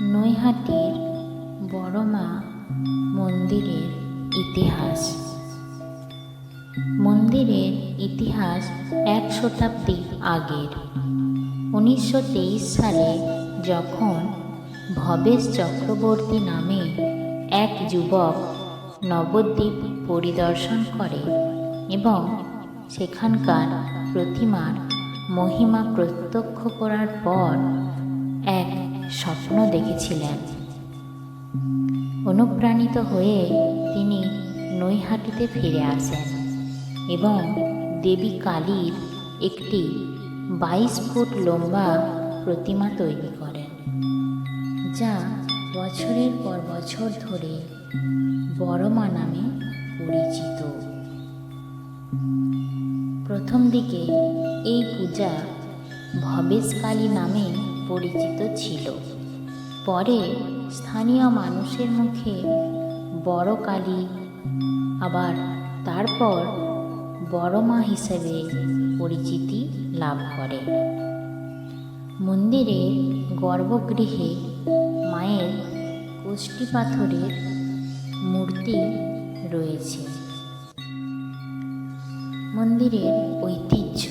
নৈহাটির বড়মা মন্দিরের ইতিহাস। মন্দিরের ইতিহাস এক শতাব্দী আগের। উনিশশো তেইশ সালে যখন ভবেশ চক্রবর্তী নামে এক যুবক নবদ্বীপ পরিদর্শন করে এবং সেখানকার প্রতিমার মহিমা প্রত্যক্ষ করার পর স্বপ্ন দেখেছিলেন। অনুপ্রাণিত হয়ে তিনি নৈহাটিতে ফিরে আসেন এবং দেবী কালীর একটি বাইশ ফুট লম্বা প্রতিমা তৈরি করেন, যা বছরের পর বছর ধরে বড়মা নামে পরিচিত। প্রথম দিকে এই পূজা ভবেশ কালী নামে পরিচিত ছিল। পরে স্থানীয় মানুষের মুখে বড় কালী, আবার তারপর বড় মা হিসেবে পরিচিতি লাভ করে। মন্দিরে গর্ভগৃহে মায়ের কোষ্ঠী পাথরের মূর্তি রয়েছে। মন্দিরের ঐতিহ্য।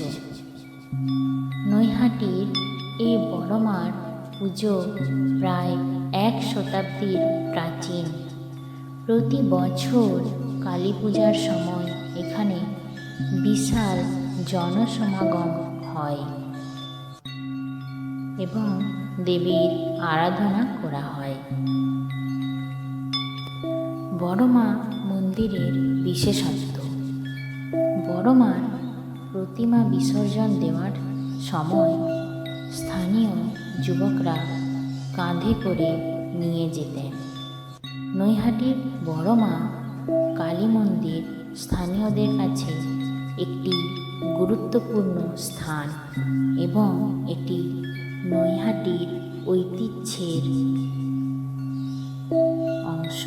নৈহাটির এই বড়মার পুজো প্রায় এক শতাব্দীর প্রাচীন। প্রতি বছর কালী পূজার সময় এখানে বিশাল জনসমাগম হয় এবং দেবীর আরাধনা করা হয়। বড়মা মন্দিরের বিশেষত্ব। বড়মার প্রতিমা বিসর্জন দেওয়ার সময় স্থানীয় যুবকরা কাঁধে করে নিয়ে যেতেন। নৈহাটির বড়মা কালী মন্দির স্থানীয়দের কাছে একটি গুরুত্বপূর্ণ স্থান এবং এটি নৈহাটির ঐতিহ্যের অংশ।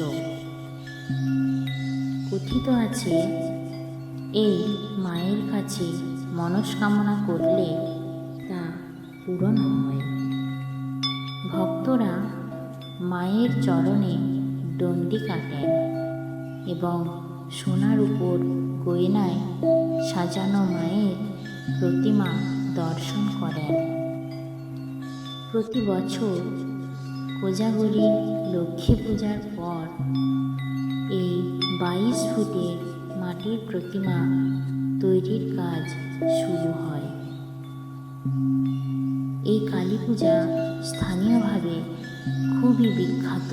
কথিত আছে, এই মায়ের কাছে মনস্কামনা করলে পূরণ হয় ভক্তরা মায়ের চরণে দণ্ডি কাটেন এবং সোনার উপর গয়নায় সাজানো মায়ের প্রতিমা দর্শন করেন। প্রতি বছর কোজাগরী লক্ষ্মী পূজার পর এই বাইশ ফুটের মাটির প্রতিমা তৈরির কাজ শুরু হয়। এই কালী পূজা স্থানীয়ভাবে খুবই বিখ্যাত।